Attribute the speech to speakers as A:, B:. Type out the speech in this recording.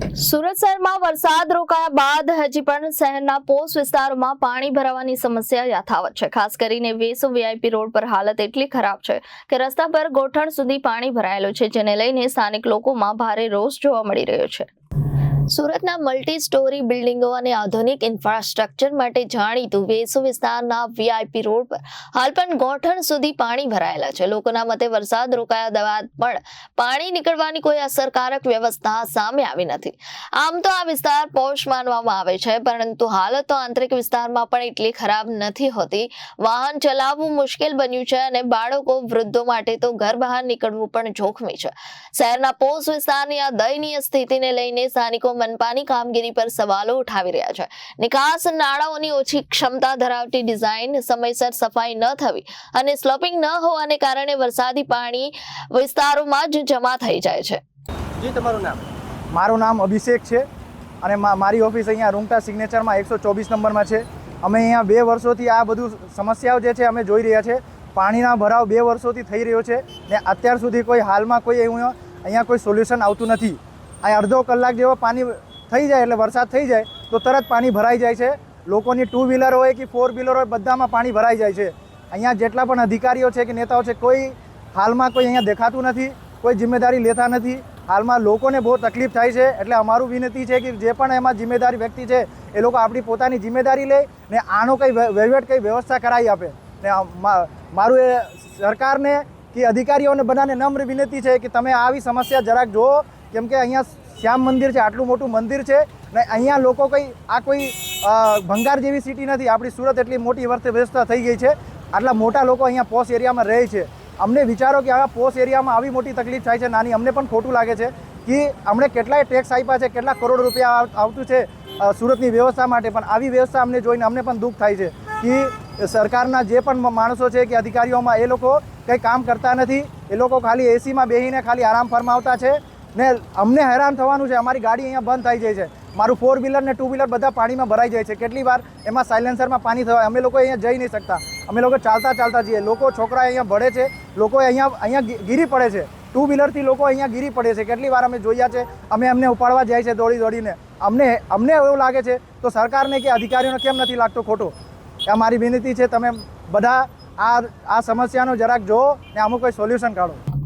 A: સુરત શહેરમાં વરસાદ રોકાયા બાદ હજી પણ શહેરના પોસ્ટ વિસ્તારોમાં પાણી ભરાવાની સમસ્યા યથાવત છે. ખાસ કરીને વેસો વીઆઈપી રોડ પર હાલત એટલી ખરાબ છે કે રસ્તા પર ગોઠણ સુધી પાણી ભરાયેલું છે, જેને લઈને સ્થાનિક લોકોમાં ભારે રોષ જોવા મળી રહ્યો છે. સુરતના મલ્ટી સ્ટોરી બિલ્ડિંગો અને આધુનિક ઇન્ફ્રાસ્ટ્રક્ચર માટે જાણીતું વેસુ વિસ્તારના વીઆઈપી રોડ પર હાલ પણ ગોઠણ સુધી પાણી ભરાયેલા છે. લોકોના મતે વરસાદ રોકાયા બાદ પણ પાણી નીકળવાની કોઈ અસરકારક વ્યવસ્થા સામે આવી નથી. આમ તો આ વિસ્તાર પોશ માનવામાં આવે છે, પરંતુ હાલત તો આંતરિક વિસ્તારમાં પણ એટલી ખરાબ નથી હોતી. વાહન ચલાવવું મુશ્કેલ બન્યું છે અને બાળકો, વૃદ્ધો માટે તો ઘર બહાર નીકળવું પણ જોખમી છે. શહેરના પોષ વિસ્તારની આ દયનીય સ્થિતિને લઈને સ્થાનિકો મનપાની કામગીરી પર સવાલો ઉઠાવી રહ્યા છે. નિકાસ નાળાઓની ઓછી ક્ષમતા ધરાવતી ડિઝાઇન સમયસર સફાઈ ન થવી અને સ્લોપિંગ ન હોવાને કારણે વરસાદી પાણી વિસ્તારોમાં જ જમા થઈ જાય છે.
B: જી, તમારું નામ?
C: મારું નામ અભિષેક છે અને મારી ઓફિસ અહીંયા રૂંગટા સિગ્નેચરમાં એકસો ચોવીસ નંબરમાં છે. અમે અહીંયા બે વર્ષોથી આ બધું સમસ્યાઓ જે છે અમે જોઈ રહ્યા છે. પાણીના ભરાવ બે વર્ષોથી થઈ રહ્યો છે ને અત્યાર સુધી કોઈ હાલમાં કોઈ એવું અહીંયા કોઈ સોલ્યુશન આવતું નથી. આ અડધો કલાક જેવો પાણી થઈ જાય એટલે વરસાદ થઈ જાય, તો તરત પાણી ભરાઈ જાય છે. લોકોની ટુ વ્હીલર હોય કે ફોર વ્હીલર હોય, બધામાં પાણી ભરાઈ જાય છે. અહીંયા જેટલા પણ અધિકારીઓ છે કે નેતાઓ છે, કોઈ હાલમાં કોઈ અહીંયા દેખાતું નથી, કોઈ જિમ્મેદારી લેતા નથી. હાલમાં લોકોને બહુ તકલીફ થાય છે, એટલે અમારું વિનંતી છે કે જે પણ એમાં જિમ્મેદારી વ્યક્તિ છે, એ લોકો આપણી પોતાની જિમ્મેદારી લે ને આનો કંઈ વહ- વહીવટ કંઈ વ્યવસ્થા કરાવી આપે. ને મારું એ સરકારને કે અધિકારીઓને બધાને નમ્ર વિનંતી છે કે તમે આવી સમસ્યા જરાક જુઓ કેમ કે અહીંયા શ્યામ મંદિર છે, આટલું મોટું મંદિર છે ને અહીંયા લોકો કંઈ આ કોઈ ભંગાર જેવી સિટી નથી. આપણી સુરત એટલી મોટી વ્યવસ્થા થઈ ગઈ છે. આટલા મોટા લોકો અહીંયા પોસ એરિયામાં રહે છે. અમને વિચારો કે આવા પોસ એરિયામાં આવી મોટી તકલીફ થાય છે, નાની, અમને પણ ખોટું લાગે છે કે અમને કેટલાય ટેક્સ આપ્યા છે, કેટલા કરોડ રૂપિયા આવતું છે સુરતની વ્યવસ્થા માટે. પણ આવી વ્યવસ્થા અમને જોઈને અમને પણ દુઃખ થાય છે કે સરકારના જે પણ માણસો છે કે અધિકારીઓમાં એ લોકો કંઈ કામ કરતા નથી. એ લોકો ખાલી એસીમાં બેસીને ખાલી આરામ ફરમાવતા છે. ને અમને હેરાન થવાનું છે, અમારી ગાડી અહીંયા બંધ થઈ જાય છે. મારું ફોર વ્હીલર ને ટુ વ્હીલર બધા પાણીમાં ભરાઈ જાય છે. કેટલી વાર એમાં સાયલેન્સરમાં પાણી થવાય. અમે લોકો અહીંયા જઈ નહીં શકતા. અમે લોકો ચાલતા ચાલતા જઈએ. લોકો છોકરા અહીંયા ભળે છે. લોકો અહીંયા અહીંયા ગીરી પડે છે. ટુ વ્હીલરથી લોકો અહીંયા ગીરી પડે છે. કેટલી વાર અમે જોયા છે. અમે અમને ઉપાડવા જાય છે દોડી દોડીને. અમને અમને એવું લાગે છે તો સરકારને કે અધિકારીઓને કેમ નથી લાગતો ખોટો? એ અમારી વિનંતી છે. તમે બધા આ આ સમસ્યાનો જરાક જુઓ ને આમાં કોઈ સોલ્યુશન કાઢો.